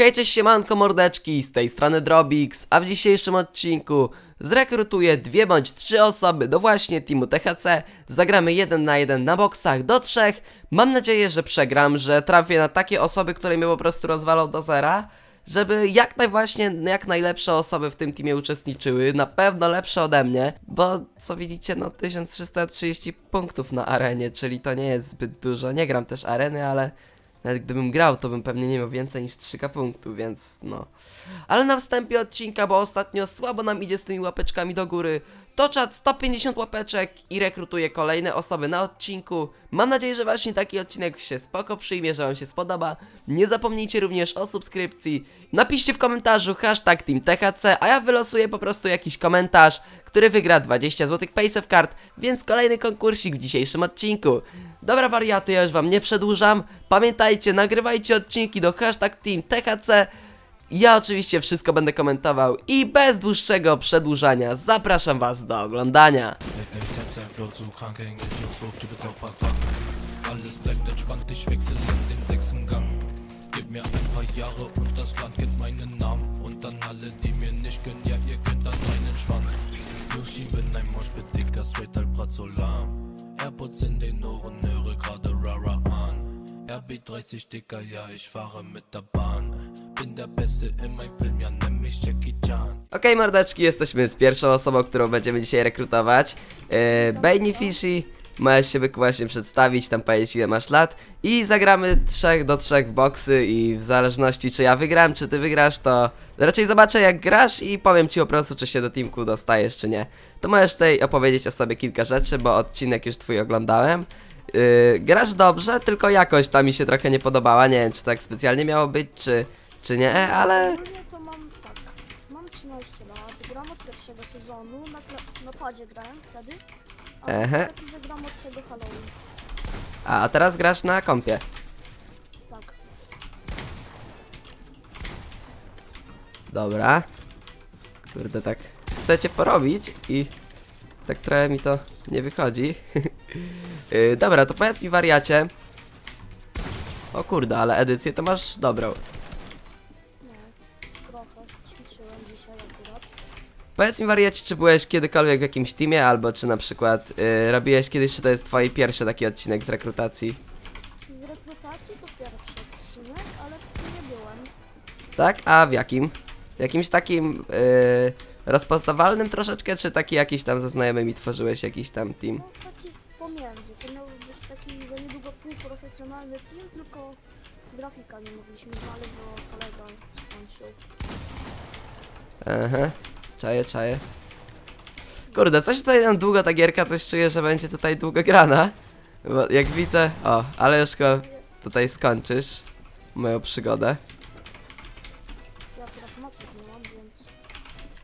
Hej, cześć siemanko mordeczki, z tej strony Drobix, a w dzisiejszym odcinku zrekrutuję dwie bądź trzy osoby do właśnie teamu THC, zagramy jeden na jeden na boksach do trzech, mam nadzieję, że przegram, że trafię na takie osoby, które mnie po prostu rozwalą do zera, żeby jak naj właśnie, jak najlepsze osoby w tym teamie uczestniczyły, na pewno lepsze ode mnie, bo co widzicie, no 1330 punktów na arenie, czyli to nie jest zbyt dużo, nie gram też areny, ale... Nawet gdybym grał, to bym pewnie nie miał więcej niż 3 punktów, więc no. Ale na wstępie odcinka, bo ostatnio słabo nam idzie z tymi łapeczkami do góry. To czat 150 łapeczek i rekrutuję kolejne osoby na odcinku. Mam nadzieję, że właśnie taki odcinek się spoko przyjmie, że wam się spodoba. Nie zapomnijcie również o subskrypcji. Napiszcie w komentarzu hashtag TeamTHC, a ja wylosuję po prostu jakiś komentarz, który wygra 20 zł Paysafe Card, więc kolejny konkursik w dzisiejszym odcinku. Dobra wariaty, ja już wam nie przedłużam. Pamiętajcie, nagrywajcie odcinki do hashtag Team THC. Ja oczywiście wszystko będę komentował i bez dłuższego przedłużania zapraszam was do oglądania. Alles bleibt entspannt, ich wechsel in den sechsten Gang. Gib mir ein paar Jahre und das Land kennt meinen Namen. Und an alle, die mir nicht gönnen, ja, ihr könnt an meinen Schwanz. Jungs schieben ein Moshpit, dicker, straight halt Bratzolam. Airpods in den Ohren, höre gerade Rara an. RB30 dicker, ja, ich fahre mit der Bahn. Okej mordeczki, jesteśmy z pierwszą osobą, którą będziemy dzisiaj rekrutować. Yy, Fishy, możesz się właśnie przedstawić, tam powiedzieć ile masz lat. I zagramy 3 do 3 w boksy i w zależności czy ja wygram, czy ty wygrasz, to raczej zobaczę jak grasz i powiem ci po prostu czy się do teamku dostajesz, czy nie. To możesz tutaj opowiedzieć o sobie kilka rzeczy, bo odcinek już twój oglądałem. Yy, grasz dobrze, tylko jakość ta mi się trochę nie podobała. Nie wiem, czy tak specjalnie miało być, czy, czy nie, ale Ogólnie to mam tak. Mam 13 lat, gram od pierwszego sezonu, na, kla- na padzie grałem wtedy. A Ehe. taki, że gram od tego Halloween. A teraz grasz na kompie. Tak. Dobra. Kurde, tak chcecie porobić i tak trochę mi to nie wychodzi. yy, dobra, to powiedz mi wariacie. O kurde, ale edycję to masz dobrą. Powiedz mi wariacie, czy byłeś kiedykolwiek w jakimś teamie, albo czy na przykład yy, robiłeś kiedyś, czy to jest twój pierwszy taki odcinek z rekrutacji? Z rekrutacji to pierwszy odcinek, ale nie byłem. Tak? A w jakim? Jakimś takim yy, rozpoznawalnym troszeczkę, czy taki jakiś tam ze znajomymi tworzyłeś jakiś tam team? No taki pomiędzy. To miał być taki za niedługo półprofesjonalny team, tylko grafika nie mogliśmy znaleźć, bo kolega skończył. Aha, czaję, czaję. Kurde, coś tutaj nam długo ta gierka, coś czuję, że będzie tutaj długo grana. Bo jak widzę, o, ale już chyba tutaj skończysz moją przygodę. Ja akurat moców nie mam, więc...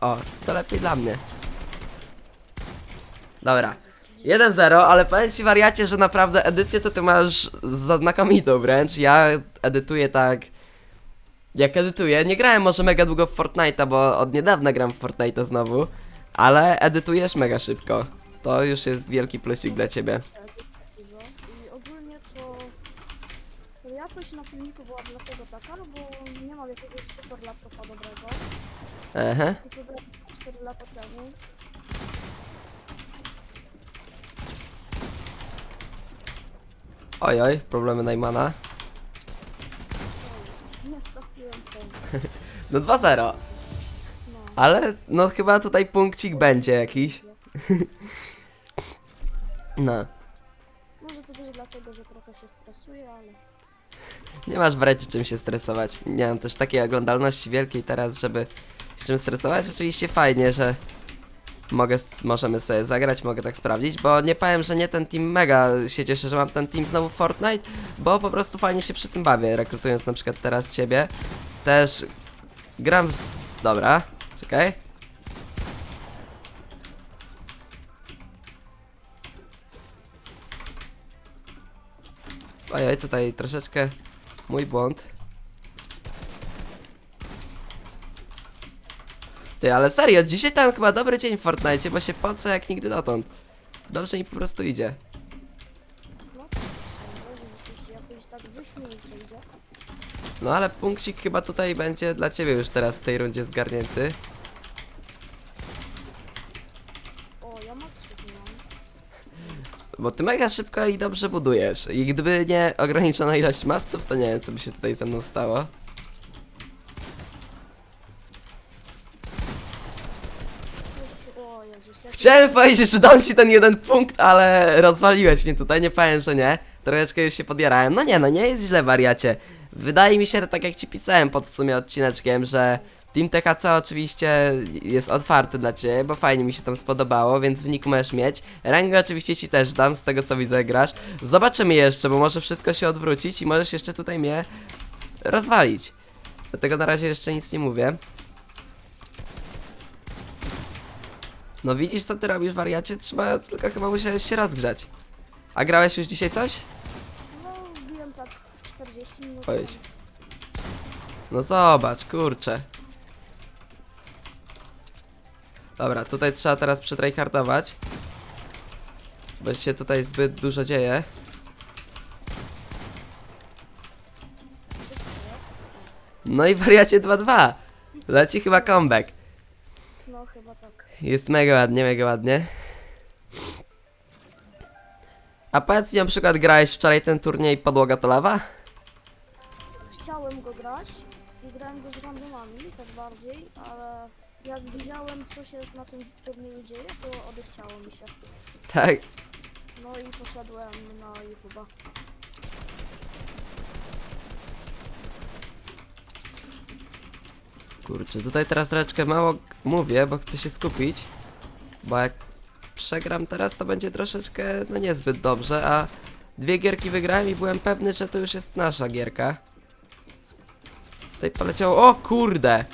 O, to lepiej dla mnie. Dobra. 1-0, ale powiem ci wariacie, że naprawdę edycję to ty masz znakomitą wręcz. Ja edytuję tak. Jak edytuję, nie grałem może mega długo w Fortnite'a, bo od niedawna gram w Fortnite'a znowu, ale edytujesz mega szybko. To już jest wielki plusik dla ciebie. dużo i ogólnie to, to jakość na filmiku była dlatego taka, no bo nie mam jakiegoś super laptopa dobrego, Aha. tylko grałem 4 lata temu. Oj, oj, problemy Najmana. Nie trafiłem ten. No 2-0, No, ale no chyba tutaj punkcik będzie jakiś. No. może to też dlatego, że trochę się stresuję, ale Nie masz wręcz czym się stresować. Nie mam też takiej oglądalności wielkiej teraz, żeby się czym stresować. Oczywiście fajnie, że mogę, możemy sobie zagrać, mogę tak sprawdzić, bo nie powiem, że nie ten team mega się cieszę, że mam ten team znowu w Fortnite, bo po prostu fajnie się przy tym bawię, rekrutując na przykład teraz ciebie. Też gram z... Dobra, czekaj. Ojej, tutaj troszeczkę mój błąd. Ty, ale serio, dzisiaj tam chyba dobry dzień w Fortnite, bo się po co jak nigdy dotąd. Dobrze mi po prostu idzie. no to sądzę, że jeśli jakoś tak wyśmienicie idzie. No ale punkcik chyba tutaj będzie dla ciebie już teraz w tej rundzie zgarnięty. O, ja mam. Bo ty mega szybko i dobrze budujesz. I gdyby nie ograniczona ilość maców, to nie wiem, co by się tutaj ze mną stało. O Jezus, jak Chciałem powiedzieć, że dam ci ten jeden punkt, ale rozwaliłeś mnie tutaj, nie powiem, że nie. Troszeczkę już się podjarałem. No nie, no nie jest źle, wariacie. Wydaje mi się, że tak jak ci pisałem pod w sumie odcineczkiem, że Team THC oczywiście jest otwarty dla ciebie, bo fajnie mi się tam spodobało, więc wynik możesz mieć. Rangę oczywiście ci też dam, z tego co widzę grasz. Zobaczymy jeszcze, bo może wszystko się odwrócić i możesz jeszcze tutaj mnie rozwalić. Dlatego na razie jeszcze nic nie mówię. No widzisz co ty robisz wariacie? Trzeba tylko chyba musiałeś się rozgrzać. A grałeś już dzisiaj coś? No, wbiłem tak 40 minut. Pojedź. No zobacz, kurczę. Dobra, tutaj trzeba teraz przytryhardować. Bo się tutaj zbyt dużo dzieje. No i wariacie 2-2. Leci chyba comeback. No, chyba tak. Jest mega ładnie, mega ładnie. A powiedz mi na przykład, grałeś wczoraj ten turniej Podłoga to lawa? Chciałem go grać i grałem go z randomami, tak bardziej, ale jak widziałem, co się na tym turnieju dzieje, to odechciało mi się. Tak. No i poszedłem na YouTube'a. Kurczę, tutaj teraz troszeczkę mało mówię, bo chcę się skupić. Bo jak przegram teraz, to będzie troszeczkę, no niezbyt dobrze, a dwie gierki wygrałem i byłem pewny, że to już jest nasza gierka. Tutaj poleciało, o kurde!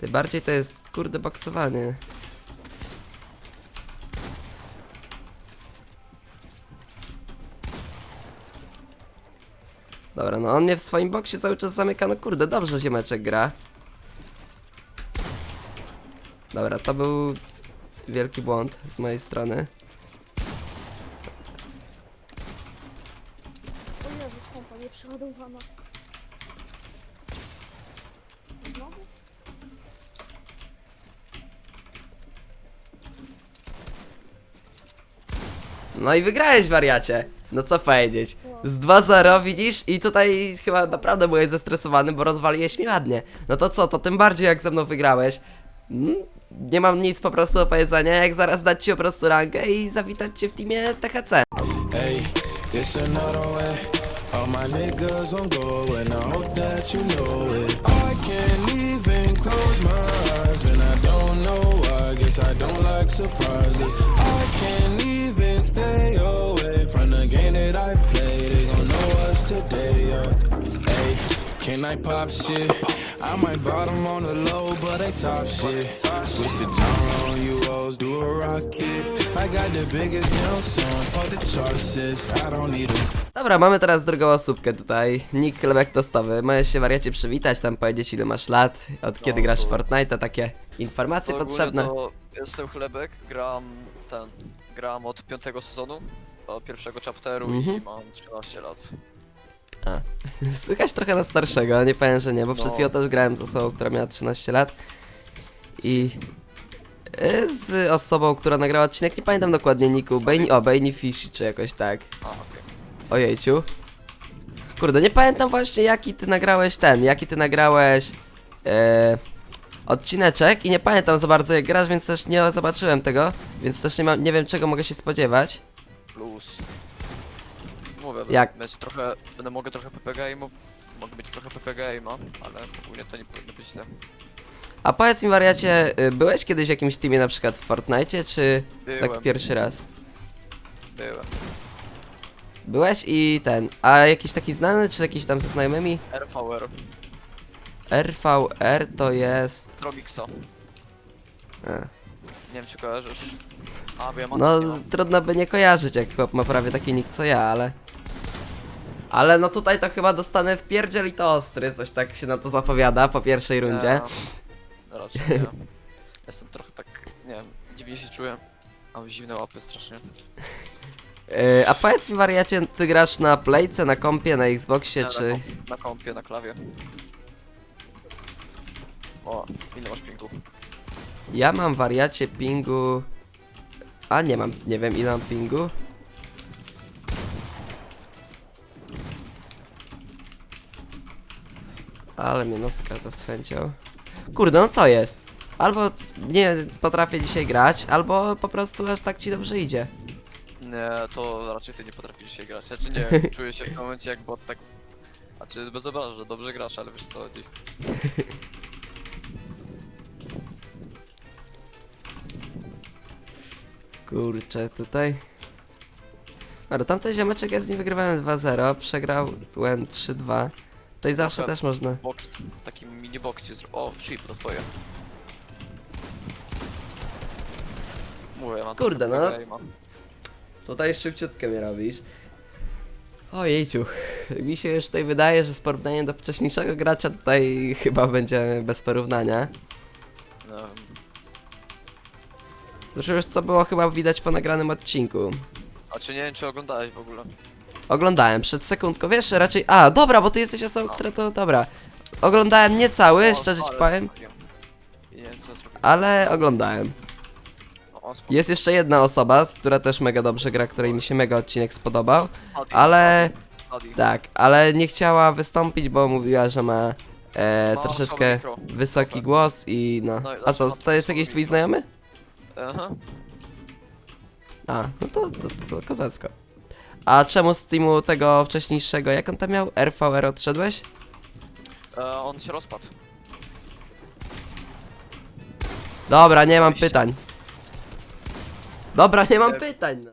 Ty bardziej to jest, kurde, boksowanie. Dobra, no on mnie w swoim boksie cały czas zamyka, no kurde, dobrze ziemeczek gra. Dobra, to był wielki błąd z mojej strony. Pompa przeładowana. Znowu? No i wygrałeś, wariacie. No co powiedzieć. Z 2-0 widzisz i tutaj chyba naprawdę byłeś zestresowany, bo rozwaliłeś mi ładnie. No to co, to tym bardziej jak ze mną wygrałeś. Mm, Nie mam nic po prostu do powiedzenia, jak zaraz dać ci po prostu rangę i zawitać cię w teamie THC. Hey, another way. My niggas on go, and I hope that you know it. I can't even close my eyes, and I don't know why. Guess I don't like surprises. I can't I pop shit? I might bottom on the low, but they top shit. Switch the genre on you hoes, do a rocket. I got the biggest fuck the sis. I don't need a Dobra, mamy teraz drugą osóbkę tutaj. Nick Chlebek Tostowy. Możesz się wariacie przywitać, tam powiedzieć ile masz lat, od kiedy grasz w Fortnite, takie informacje To ogólnie potrzebne. To jestem Chlebek, gram ten, gram od piątego sezonu, od pierwszego chapteru Mhm. i mam 13 lat. Słychać trochę na starszego, nie powiem, że nie, bo przed No. chwilą też grałem z osobą, która miała 13 lat i y, z osobą, która nagrała odcinek, nie pamiętam dokładnie niku, Bane, o, Bane Fish czy jakoś tak. A. Ojejciu. Kurde, nie pamiętam właśnie jaki ty nagrałeś ten, jaki ty nagrałeś e, odcineczek i nie pamiętam za bardzo jak grasz, więc też nie zobaczyłem tego, więc też nie, mam, nie wiem czego mogę się spodziewać. Plus. Mówię, Jak? Będę trochę, będę mogę trochę PPG game'u, mogę mieć trochę PPG game'a, ale ogólnie to nie powinno być źle. A powiedz mi wariacie, y, byłeś kiedyś w jakimś teamie na przykład w Fortnite, czy tak Byłem. pierwszy raz? Byłem. Byłeś i ten, a jakiś taki znany, czy jakiś tam ze znajomymi? RVR, RVR to jest... Drogixa. A. Nie wiem czy kojarzysz. A, bo ja mam No, nie mam. trudno by nie kojarzyć, jak chłop ma prawie taki nick co ja, ale... Ale no tutaj to chyba dostanę w pierdziel i to ostry, coś tak się na to zapowiada po pierwszej rundzie. Nie, raczej nie. Jestem trochę tak, nie wiem, dziwnie się czuję. Mam zimne łapy strasznie. Yy, a powiedz mi wariacie, ty grasz na playce, na kompie, na Xboxie, Nie, czy... Na, komp- na kompie, na klawie. O, ile masz pingu? Ja mam wariacie pingu... A nie mam, nie wiem ile mam pingu. Ale mnie noska zaswęciał. Kurde, no co jest? Albo nie potrafię dzisiaj grać, albo po prostu aż tak ci dobrze idzie. Nie, to raczej ty nie potrafisz się grać. Znaczy nie, czuję się w tym momencie jak bot tak... Znaczy bez obrazu, że dobrze grasz, ale wiesz co chodzi. Kurczę, tutaj. Ale tamten ziomeczek ja z nim wygrywałem 2-0, przegrałem 3-2. Tutaj zawsze też można. Box, taki mini box ci zro... O, chip, to twoje. Mówię, mam Kurde, no. aima. Tutaj szybciutko mnie robisz. Ojejciu, mi się już tutaj wydaje, że z porównaniem do wcześniejszego gracza tutaj chyba będzie bez porównania. Em, Zresztą już co było chyba widać po nagranym odcinku. A czy nie wiem, czy oglądałeś w ogóle? Oglądałem przed sekundką, wiesz, raczej... A, dobra, bo ty jesteś osobą, która to... Dobra. Oglądałem nie cały, szczerze ci powiem, zrobiłem. I nie wiem, co zrobić. ale oglądałem. O, spoko. Jest jeszcze jedna osoba, która też mega dobrze gra, której mi się mega odcinek spodobał, ale... Tak, ale nie chciała wystąpić, bo mówiła, że ma e, Ma troszeczkę mikro. wysoki głos i no. No i A co, to jest słabe jakiś twój mikro. znajomy? Aha. A, no to, to, to kozacko. A czemu z teamu tego wcześniejszego, jak on tam miał? RVR odszedłeś? E, on się rozpadł. Dobra, nie mam Oczywiście. pytań. Dobra, nie mam Nie. pytań. no.